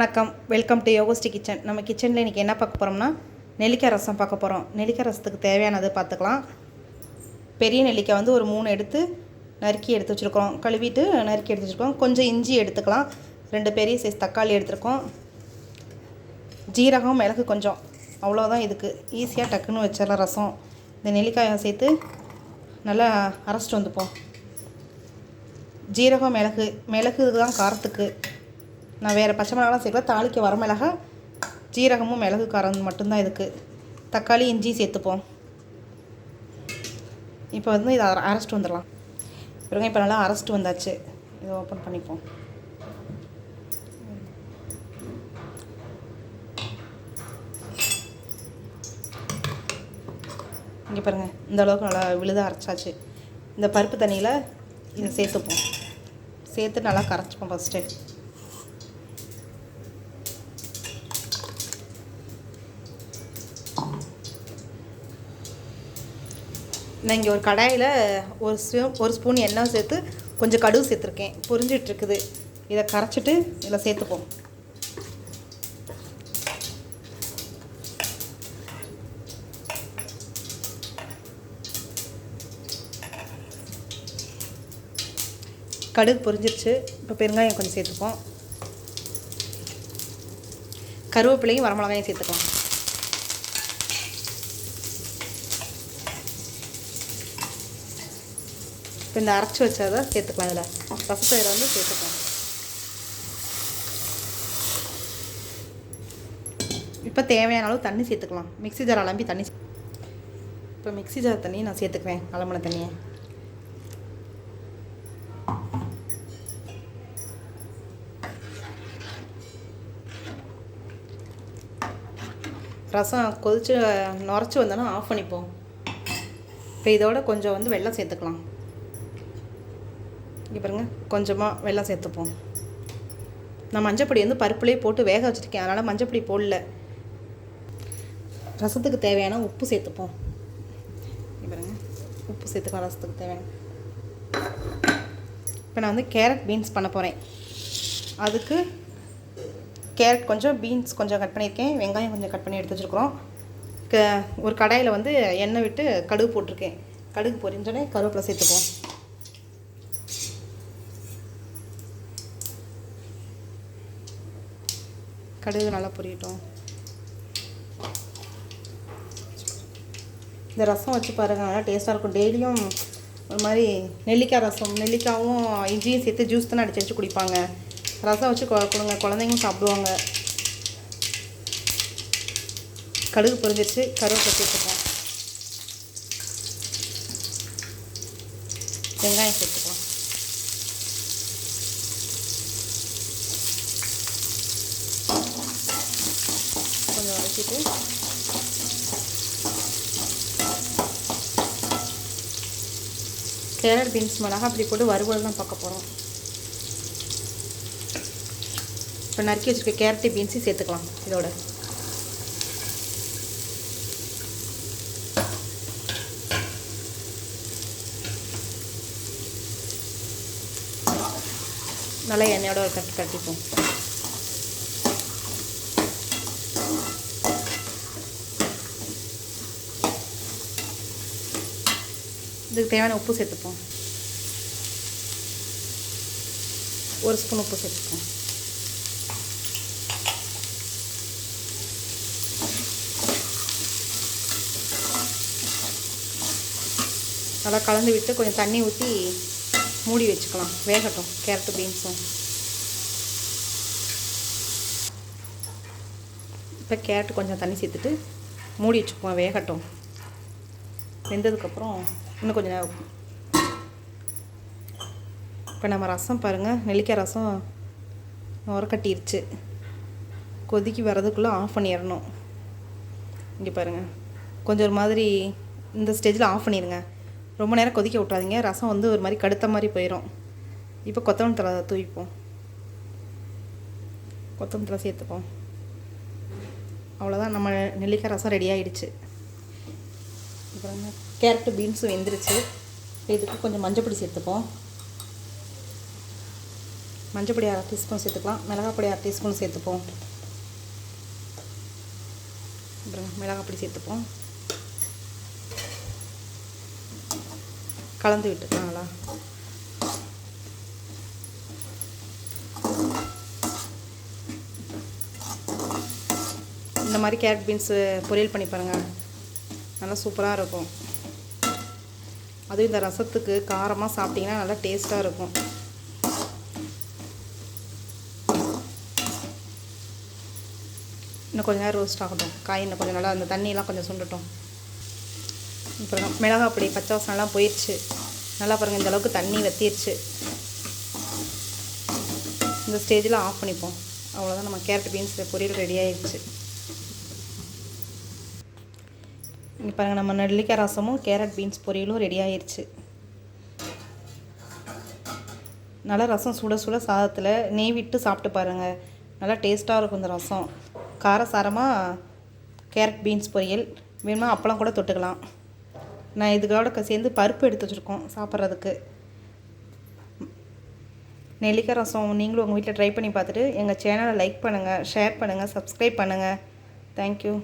வணக்கம். Welcome to யோகஸ்டி kitchen நம்ம கிச்சனில் இன்றைக்கி என்ன பார்க்க போகிறோம்னா நெல்லிக்காய் ரசம் பார்க்க போகிறோம் நெல்லிக்காய் ரசத்துக்கு தேவையானது பார்த்துக்கலாம். பெரிய நெல்லிக்காய் வந்து ஒரு மூணு எடுத்து நறுக்கி எடுத்து வச்சுருக்கோம் கழுவிட்டு நறுக்கி எடுத்து வச்சுருக்கோம். கொஞ்சம் இஞ்சி எடுத்துக்கலாம். ரெண்டு பெரிய சைஸ் தக்காளி எடுத்துருக்கோம். ஜீரகம் மிளகு கொஞ்சம். அவ்வளோதான் இதுக்கு. ஈஸியாக டக்குன்னு வச்சிடலாம் ரசம். இந்த நெல்லிக்காயை சேர்த்து நல்லா அரைச்சிட்டு வந்துப்போம். ஜீரகம் மிளகு. மிளகு தான் காரத்துக்கு. நான் வேறு பச்சை மிளகாலாம் சேர்க்கல தாளிக்க வர மிளகா ஜீரகமும் மிளகு காரம் மட்டும்தான் இதுக்கு. தக்காளி இஞ்சி சேர்த்துப்போம். இப்போ வந்து இதை அரைச்சிட்டு வந்துடலாம். பிறகு இப்போ நல்லா அரைச்சிட்டு வந்தாச்சு. இதை ஓப்பன் பண்ணிப்போம். இங்கே பாருங்கள் இந்த அளவுக்கு நல்லா விழுத அரைச்சாச்சு. இந்த பருப்பு தண்ணியில் இதை சேர்த்துப்போம். சேர்த்து நல்லா கரைச்சிப்போம் ஃபஸ்ட்டு நான் இங்கே ஒரு கடாயில் ஒரு ஸ்பூ ஒரு ஸ்பூன் எண்ணெய் சேர்த்து கொஞ்சம் கடுகு சேர்த்துருக்கேன். பொரிஞ்சிட்டு இருக்குது இதை கரைச்சிட்டு இதில் சேர்த்துப்போம். கடுகு பொரிஞ்சிருச்சு. இப்போ பெருங்காயம் கொஞ்சம் சேர்த்துப்போம். கருவேப்பிலையும் வரமிளகாயும் சேர்த்துக்கலாம். இப்போ இந்த அரைச்சி வச்சதை சேர்த்துக்கலாம் இதில். ரசத்தை வந்து சேர்த்துக்கலாம். இப்போ தேவையான அளவு தண்ணி சேர்த்துக்கலாம். மிக்ஸி ஜார் அலம்பி தண்ணி இப்போ மிக்ஸி ஜார் தண்ணி நான் சேர்த்துக்குவேன் அலம்பின தண்ணியை. ரசம் கொதிச்சு நுரைச்சி வந்தோன்னா ஆஃப் பண்ணிப்போம். இப்போ இதோட கொஞ்சம் வந்து வெள்ளம் சேர்த்துக்கலாம். இங்கே பாருங்கள் கொஞ்சமாக வெள்ளம் சேர்த்துப்போம். நான் மஞ்சப்பொடி வந்து பருப்புலேயே போட்டு வேக வச்சுருக்கேன். அதனால் மஞ்சப்பொடி போடல. ரசத்துக்கு தேவையான உப்பு சேர்த்துப்போம். இங்கே பாருங்க உப்பு சேர்த்துக்கலாம் ரசத்துக்கு தேவையான. இப்போ நான் வந்து கேரட் பீன்ஸ் பண்ண போகிறேன் அதுக்கு கேரட் கொஞ்சம் பீன்ஸ் கொஞ்சம் கட் பண்ணியிருக்கேன். வெங்காயம் கொஞ்சம் கட் பண்ணி எடுத்து வச்சுருக்குறோம். க ஒரு கடாயில் வந்து எண்ணெய் விட்டு கடுகு போட்டிருக்கேன். கடுகு பொரிஞ்சோடனே கருவேப்பிலை சேர்த்துப்போம். கடுகு நல்லா பொரியட்டும். இந்த ரசம் வச்சு பாருங்கள் நல்லா டேஸ்ட்டாக இருக்கும். டெய்லியும் ஒரு மாதிரி நெல்லிக்காய் ரசம் நெல்லிக்காவும் இஞ்சியும் சேர்த்து ஜூஸ் தானே அடிச்சு வச்சு குடிப்பாங்க. ரசம் வச்சு கொ- கொடுங்க. குழந்தைங்களும் சாப்பிடுவாங்க. கடுகு பொரிஞ்சிருச்சு. கருவேப்பிலை சேர்த்துக்கலாம் வெங்காயம் சேர்த்துக்கலாம். வச்சுட்டு கேரட் பீன்ஸ் மிளகா அப்படி போட்டு வறுவல் தான் பார்க்க போகிறோம் இப்போ நறுக்கி வச்சுருக்க கேரட்டு பீன்ஸையும் சேர்த்துக்கலாம் இதோட. நல்லா எண்ணெயோட ஒரு கட்டு கட்டிப்போம். இதுக்கு தேவையான உப்பு சேர்த்துப்போம். ஒரு ஸ்பூன் உப்பு சேர்த்துப்போம். நல்லா கலந்து விட்டு கொஞ்சம் தண்ணி ஊற்றி மூடி வச்சுக்கலாம். வேகட்டும். கேரட்டு பீன்ஸும். இப்போ கேரட் கொஞ்சம் தண்ணி சேர்த்துட்டு மூடி வச்சுக்குவோம். வேகட்டும். வெந்ததுக்கப்புறம் இன்னும் கொஞ்சம் நேரம் இப்போ நம்ம ரசம் பாருங்கள் நெல்லிக்காய் ரசம் உரக்கட்டிருச்சு கொதிக்கி வரதுக்குள்ளே ஆஃப் பண்ணிடணும் இங்கே பாருங்கள் கொஞ்சம் ஒரு மாதிரி இந்த ஸ்டேஜில் ஆஃப் பண்ணிடுங்க ரொம்ப நேரம் கொதிக்க விட்றாதீங்க ரசம் வந்து ஒரு மாதிரி கடுத்த மாதிரி போயிடும் இப்போ கொத்தமல்லி தலை தூவிப்போம். கொத்தமல்லி தலை சேர்த்துப்போம். அவ்வளோதான் நம்ம நெல்லிக்காய் ரசம் ரெடி ஆகிடுச்சு அப்புறம் கேரட்டு பீன்ஸும் வெந்துருச்சு. இதுக்கு கொஞ்சம் மஞ்சப்பொடி சேர்த்துப்போம். மஞ்சப்பொடி அரை டீஸ்பூன் சேர்த்துக்கலாம். மிளகாப்பொடி அரை டீஸ்பூன் சேர்த்துப்போம். அப்புறம் மிளகாப்பொடி சேர்த்துப்போம். கலந்து விட்டுக்கலாம் நல்லா இந்த மாதிரி கேரட் பீன்ஸு பொரியல் பண்ணி பாருங்கள் நல்லா சூப்பராக இருக்கும். அதுவும் இந்த ரசத்துக்கு காரமாக சாப்பிட்டிங்கன்னா நல்லா டேஸ்ட்டாக இருக்கும். இன்னும் கொஞ்ச நேரம் ரோஸ்ட் ஆகட்டும். காய் இன்னும் கொஞ்சம் நல்லா அந்த தண்ணியெல்லாம் கொஞ்சம் சுண்டட்டும். இப்போ மிளகா பொடி பச்சை வாசனெலாம் போயிடுச்சு நல்லா பாருங்கள் இந்த அளவுக்கு தண்ணி வத்திடுச்சு இந்த ஸ்டேஜில் ஆஃப் பண்ணிப்போம். அவ்வளோதான் நம்ம கேரட் பீன்ஸ் பொரியல் ரெடி ஆயிடுச்சு இங்கே பாருங்கள் நம்ம நெல்லிக்காய் ரசமும் கேரட் பீன்ஸ் பொரியலும் ரெடி ஆயிடுச்சு நல்லா ரசம் சுட சுட சாதத்தில் நெய் விட்டு சாப்பிட்டு பாருங்கள் நல்லா டேஸ்ட்டாக இருக்கும் இந்த ரசம். காரசாரமாக கேரட் பீன்ஸ் பொரியல். வேணுமா அப்பளம் கூட தொட்டுக்கலாம். நான் இதுக்கோட சேர்ந்து பருப்பு எடுத்து வச்சுருக்கோம் சாப்பிட்றதுக்கு. நெல்லிக்காய் ரசம் நீங்களும் உங்கள் வீட்டில் ட்ரை பண்ணி பார்த்துட்டு எங்கள் சேனலை லைக் பண்ணுங்கள் ஷேர் பண்ணுங்கள் சப்ஸ்கிரைப் பண்ணுங்கள் தேங்க்யூ